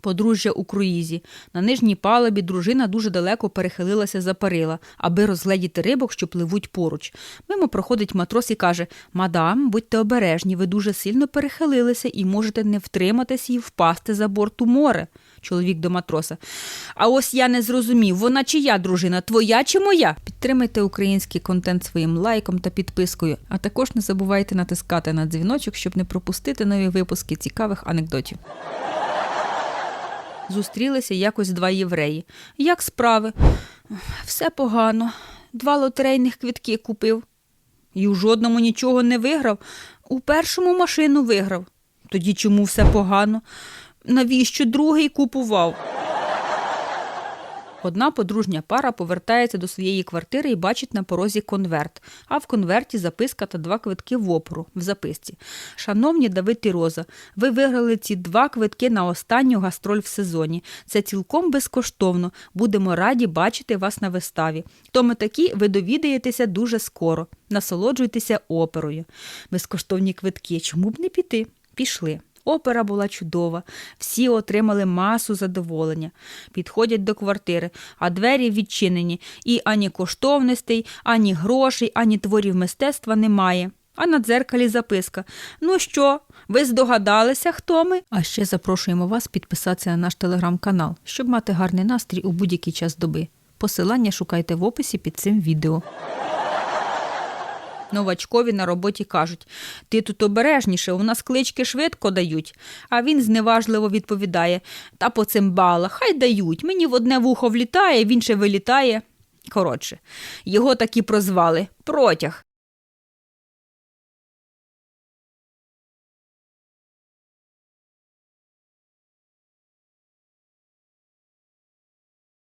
Подружжя у круїзі. На нижній палубі дружина дуже далеко перехилилася за перила, аби розгледіти рибок, що пливуть поруч. Мимо проходить матрос і каже: Мадам, будьте обережні, ви дуже сильно перехилилися і можете не втриматись і впасти за борт у море. Чоловік до матроса. А ось я не зрозумів, вона чия дружина, твоя чи моя? Підтримайте український контент своїм лайком та підпискою, а також не забувайте натискати на дзвіночок, щоб не пропустити нові випуски цікавих анекдотів. Зустрілися якось два євреї. Як справи? Все погано. Два лотерейних квітки купив. І у жодному нічого не виграв. У першому машину виграв. Тоді чому все погано? Навіщо другий купував? Одна подружня пара повертається до своєї квартири і бачить на порозі конверт, а в конверті записка та два квитки в оперу в записці. Шановні Давид і Роза, ви виграли ці два квитки на останню гастроль в сезоні. Це цілком безкоштовно. Будемо раді бачити вас на виставі. Хто ми такі, ви довідаєтеся дуже скоро. Насолоджуйтеся оперою. Безкоштовні квитки. Чому б не піти? Пішли. Опера була чудова, всі отримали масу задоволення. Підходять до квартири, а двері відчинені, і ані коштовностей, ані грошей, ані творів мистецтва немає. А на дзеркалі записка: Ну що, ви здогадалися, хто ми? А ще запрошуємо вас підписатися на наш телеграм-канал, щоб мати гарний настрій у будь-який час доби. Посилання шукайте в описі під цим відео. Новачкові на роботі кажуть: ти тут обережніше, у нас клички швидко дають. А він зневажливо відповідає: Та по цим бала, хай дають. Мені в одне вухо влітає, в інше вилітає. Коротше, його таки прозвали протяг.